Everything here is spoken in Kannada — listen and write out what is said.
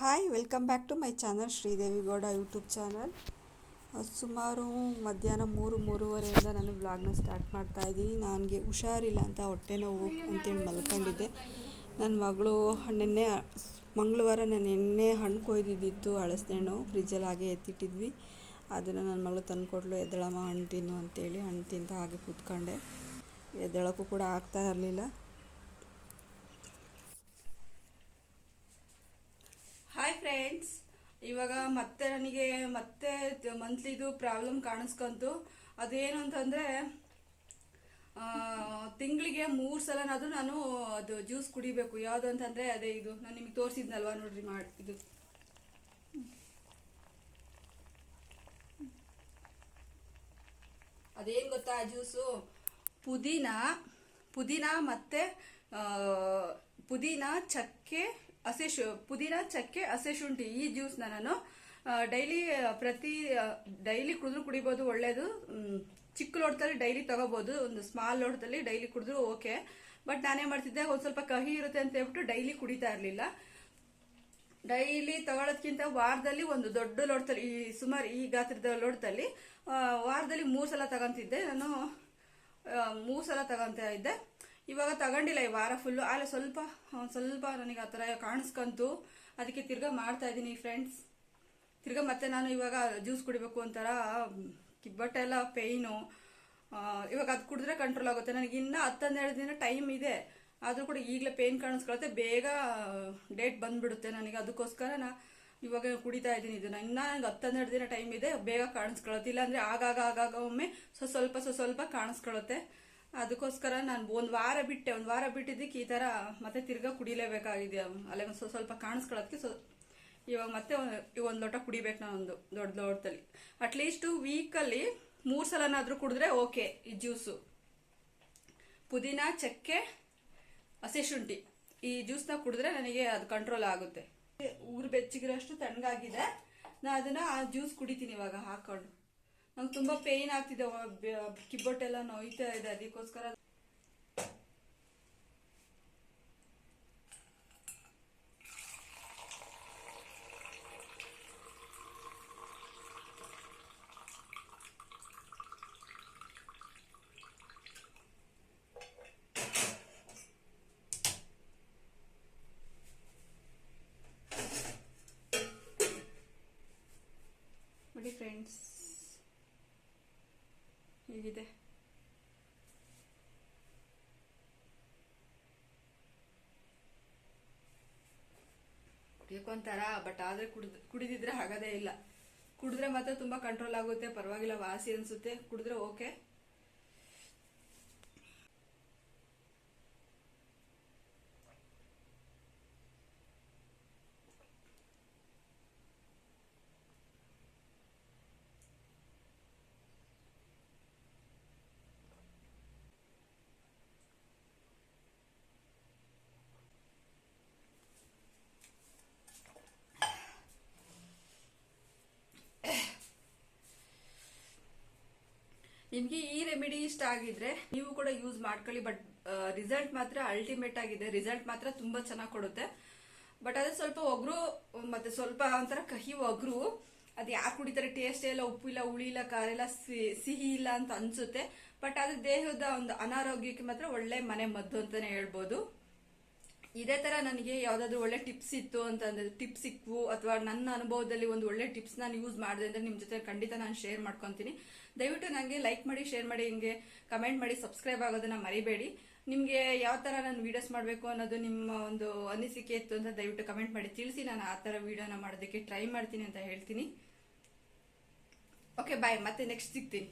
Hi welcome back to my channel Sridevi Gowda YouTube channel ಸುಮಾರು ಮಧ್ಯಾಹ್ನ ಮೂರು, ಮೂರುವರೆಯಿಂದ ನಾನು ವ್ಲಾಗ್ನ ಸ್ಟಾರ್ಟ್ ಮಾಡ್ತಾ ಇದ್ದೀನಿ. ನನಗೆ ಹುಷಾರಿಲ್ಲ ಅಂತ ಹೊಟ್ಟೆ ನೋವು ಅಂತೇಳಿ ಮಲ್ಕೊಂಡಿದ್ದೆ. ನನ್ನ ಮಗಳು ನೆನ್ನೆ, ಮಂಗಳವಾರ ನಾನು ಎಣ್ಣೆ ಹಣ್ಣು ಕೊಯ್ದಿದ್ದಿತ್ತು ಹಣ್ಣು. ಫ್ರಿಜ್ಜಲ್ಲಿ ಹಾಗೆ ಎತ್ತಿಟ್ಟಿದ್ವಿ. ಅದನ್ನು ನನ್ನ ಮಗಳು ತಂದುಕೊಟ್ಲು, ಎದ್ದಳಮ್ಮ ಹಣ್ಣು ತಿನ್ನು ಅಂತೇಳಿ ಹಣ್ಣು ತಿಂತ ಹಾಗೆ ಕೂತ್ಕೊಂಡೆ. ಎದ್ದಳಕ್ಕೂ ಕೂಡ ಆಗ್ತಾ ಇರಲಿಲ್ಲ ಹಾಯ್ ಫ್ರೆಂಡ್ಸ್ ಇವಾಗ ಮತ್ತೆ ನನಗೆ ಮತ್ತೆ ಮಂತ್ಲಿದು ಪ್ರಾಬ್ಲಮ್ ಕಾಣಿಸ್ಕೊಂತು. ಅದೇನು ಅಂತಂದರೆ ತಿಂಗಳಿಗೆ ಮೂರು ಸಲನಾದರೂ ನಾನು ಅದು ಜ್ಯೂಸ್ ಕುಡಿಬೇಕು. ಯಾವುದು ಅಂತಂದರೆ ಅದೇ ಇದು. ನಾನು ನಿಮಗೆ ತೋರಿಸಿದ್ನಲ್ವಾ ನೋಡ್ರಿ ಮಾಡಿ ಇದು. ಅದೇನು ಗೊತ್ತಾ ಜ್ಯೂಸು ಪುದೀನ ಪುದೀನ ಮತ್ತು ಪುದೀನ, ಚಕ್ಕೆ ಹಸೆ ಶು ಪುದೀನ ಚಕ್ಕೆ ಹಸಿ ಶುಂಠಿ ಈ ಜ್ಯೂಸ್ನ ನಾನು ಡೈಲಿ ಪ್ರತಿ ಡೈಲಿ ಕುಡಿದ್ರು ಕುಡಿಬೋದು, ಒಳ್ಳೇದು. ಚಿಕ್ಕ ಲೋಟದಲ್ಲಿ ಡೈಲಿ ತಗೋಬೋದು, ಒಂದು ಸ್ಮಾಲ್ ಲೋಟದಲ್ಲಿ ಡೈಲಿ ಕುಡಿದ್ರು ಓಕೆ. ಬಟ್ ನಾನೇ ಮಾಡ್ತಿದ್ದೆ, ಒಂದು ಸ್ವಲ್ಪ ಕಹಿ ಇರುತ್ತೆ ಅಂತ ಹೇಳ್ಬಿಟ್ಟು ಡೈಲಿ ಕುಡಿತಾ ಇರಲಿಲ್ಲ. ಡೈಲಿ ತಗೊಳ್ಳೋದ್ಕಿಂತ ವಾರದಲ್ಲಿ ಒಂದು ದೊಡ್ಡ ಲೋಟದಲ್ಲಿ, ಈ ಸುಮಾರು ಈ ಗಾತ್ರದ ಲೋಟದಲ್ಲಿ ವಾರದಲ್ಲಿ ಮೂರು ಸಲ ತಗೊಂತಿದ್ದೆ. ನಾನು ಮೂರು ಸಲ ತಗೊಂತ ಇದ್ದೆ. ಇವಾಗ ತಗೊಂಡಿಲ್ಲ, ಈ ವಾರ ಫುಲ್ಲು ಆಲೆ ಸ್ವಲ್ಪ ಸ್ವಲ್ಪ ನನಗೆ ಆ ಥರ ಕಾಣಿಸ್ಕಂತು. ಅದಕ್ಕೆ ತಿರ್ಗಾ ಮಾಡ್ತಾ ಇದ್ದೀನಿ ಫ್ರೆಂಡ್ಸ್ ತಿರ್ಗಾ ಮತ್ತೆ ನಾನು ಇವಾಗ ಜ್ಯೂಸ್ ಕುಡಿಬೇಕು ಒಂಥರ ಕಿಬ್ಬಟ್ಟೆಲ್ಲ ಪೇಯ್ನು ಇವಾಗ ಅದು ಕುಡಿದ್ರೆ ಕಂಟ್ರೋಲ್ ಆಗುತ್ತೆ. ನನಗೆ ಇನ್ನೂ ಹತ್ತೊಂದೆರಡು ದಿನ ಟೈಮ್ ಇದೆ. ಆದರೂ ಕೂಡ ಈಗಲೇ ಪೇಯ್ನ್ ಕಾಣಿಸ್ಕೊಳುತ್ತೆ. ಬೇಗ ಡೇಟ್ ಬಂದ್ಬಿಡುತ್ತೆ ನನಗೆ. ಅದಕ್ಕೋಸ್ಕರ ನಾ ಇವಾಗ ಕುಡಿತಾ ಇದ್ದೀನಿ ಇದನ್ನ. ಇನ್ನೂ ನನಗೆ ಹತ್ತನ್ನೆರಡು ದಿನ ಟೈಮ್ ಇದೆ. ಬೇಗ ಕಾಣಿಸ್ಕೊಳತ್ತೆ. ಇಲ್ಲಾಂದರೆ ಆಗಾಗ ಆಗಾಗ ಒಮ್ಮೆ ಸ್ವಲ್ಪ ಸ್ವಲ್ಪ ಕಾಣಿಸ್ಕೊಳುತ್ತೆ. ಅದಕ್ಕೋಸ್ಕರ ನಾನು ಒಂದು ವಾರ ಬಿಟ್ಟೆ, ಒಂದು ವಾರ ಬಿಟ್ಟಿದ್ದಕ್ಕೆ ಈ ಥರ ಮತ್ತೆ ತಿರ್ಗಾ ಕುಡಿಲೇಬೇಕಾಗಿದೆ. ಅಲ್ಲೇ ಒಂದು ಸ್ವಲ್ಪ ಕಾಣಿಸ್ಕೊಳ್ಳೋದಕ್ಕೆ ಸೊ, ಇವಾಗ ಮತ್ತೆ ಒಂದು ಲೋಟ ಕುಡಿಬೇಕು ನಾನು ಒಂದು ದೊಡ್ಡ ಲೋಟದಲ್ಲಿ. ಅಟ್ಲೀಸ್ಟು ವೀಕಲ್ಲಿ ಮೂರು ಸಲನಾದರೂ ಕುಡಿದ್ರೆ ಓಕೆ ಈ ಜ್ಯೂಸು ಪುದೀನ, ಚಕ್ಕೆ, ಹಸಿ ಶುಂಠಿ. ಈ ಜ್ಯೂಸ್ನ ಕುಡಿದ್ರೆ ನನಗೆ ಅದು ಕಂಟ್ರೋಲ್ ಆಗುತ್ತೆ. ಊರು ಬೆಚ್ಚಗಿರೋಷ್ಟು ತಣ್ಣಗಾಗಿದೆ. ನಾನು ಅದನ್ನ ಆ ಜ್ಯೂಸ್ ಕುಡಿತೀನಿ ಇವಾಗ ಹಾಕೊಂಡು. ನಂಗೆ ತುಂಬ ಪೇಯ್ನ್ ಆಗ್ತಿದೆ ಕಿಬ್ಬೊಟ್ಟೆಲ್ಲ ನೋಯ್ತಾ ಇದೆ ಅದಕ್ಕೋಸ್ಕರ. ನೋಡಿ ಫ್ರೆಂಡ್ಸ್ ಹೀಗಿದೆ ಕುಡಿಯೋಕೊಂತಾರ ಬಟ್ ಆದ್ರೆ ಕುಡಿದ್, ಕುಡಿದಿದ್ರೆ ಆಗೋದೇ ಇಲ್ಲ. ಕುಡಿದ್ರೆ ಮಾತ್ರ ತುಂಬಾ ಕಂಟ್ರೋಲ್ ಆಗುತ್ತೆ, ಪರವಾಗಿಲ್ಲ, ವಾಸಿ ಅನ್ಸುತ್ತೆ. ಕುಡಿದ್ರೆ ಓಕೆ ನಿಮ್ಗೆ ಈ ರೆಮಿಡಿ ಇಷ್ಟ ಆಗಿದ್ರೆ ನೀವು ಕೂಡ ಯೂಸ್ ಮಾಡ್ಕೊಳ್ಳಿ ಬಟ್ ರಿಸಲ್ಟ್ ಮಾತ್ರ ಅಲ್ಟಿಮೇಟ್ ಆಗಿದೆ. ರಿಸಲ್ಟ್ ಮಾತ್ರ ತುಂಬಾ ಚೆನ್ನಾಗಿ ಕೊಡುತ್ತೆ. ಬಟ್ ಅದೇ ಸ್ವಲ್ಪ ಒಗ್ರು, ಮತ್ತೆ ಸ್ವಲ್ಪ ಒಂಥರ ಕಹಿ ಒಗ್ರು, ಅದು ಯಾಕೆ ಕುಡಿತಾರೆ ಟೇಸ್ಟ್ ಇಲ್ಲ, ಉಪ್ಪು ಇಲ್ಲ, ಹುಳಿ ಇಲ್ಲ, ಖಾರ ಇಲ್ಲ ಸಿಹಿ ಇಲ್ಲ ಅಂತ ಅನ್ಸುತ್ತೆ. ಬಟ್ ಅದು ದೇಹದ ಒಂದು ಅನಾರೋಗ್ಯಕ್ಕೆ ಮಾತ್ರ ಒಳ್ಳೆ ಮನೆ ಮದ್ದು ಅಂತಾನೆ ಹೇಳ್ಬೋದು. ಇದೇ ತರ ನನಗೆ ಯಾವ್ದಾದ್ರು ಒಳ್ಳೆ ಟಿಪ್ಸ್ ಇತ್ತು ಅಂತಂದ್ರೆ ಟಿಪ್ಸ್ ಸಿಕ್ವು ಅಥವಾ ನನ್ನ ಅನುಭವದಲ್ಲಿ ಒಂದು ಒಳ್ಳೆ ಟಿಪ್ಸ್ ನಾನು ಯೂಸ್ ಮಾಡಿದೆ ಅಂದ್ರೆ ನಿಮ್ ಜೊತೆ ಖಂಡಿತ ನಾನು ಶೇರ್ ಮಾಡ್ಕೊಂತೀನಿ. ದಯವಿಟ್ಟು ನನಗೆ ಲೈಕ್ ಮಾಡಿ ಶೇರ್ ಮಾಡಿ, ಹಿಂಗೆ ಕಮೆಂಟ್ ಮಾಡಿ ಸಬ್ಸ್ಕ್ರೈಬ್ ಆಗೋದನ್ನ ಮರಿಬೇಡಿ. ನಿಮಗೆ ಯಾವ ತರ ನಾನು ವಿಡಿಯೋಸ್ ಮಾಡಬೇಕು ಅನ್ನೋದು ನಿಮ್ಮ ಒಂದು ಅನಿಸಿಕೆ ಇತ್ತು ಅಂತ ದಯವಿಟ್ಟು ಕಮೆಂಟ್ ಮಾಡಿ. ತಿಳಿಸಿ ನಾನು ಆ ತರ ವಿಡಿಯೋನ ಮಾಡೋದಕ್ಕೆ ಟ್ರೈ ಮಾಡ್ತೀನಿ ಅಂತ ಹೇಳ್ತೀನಿ. ಓಕೆ ಬಾಯ್ ಮತ್ತೆ ನೆಕ್ಸ್ಟ್ ಸಿಗ್ತೀನಿ.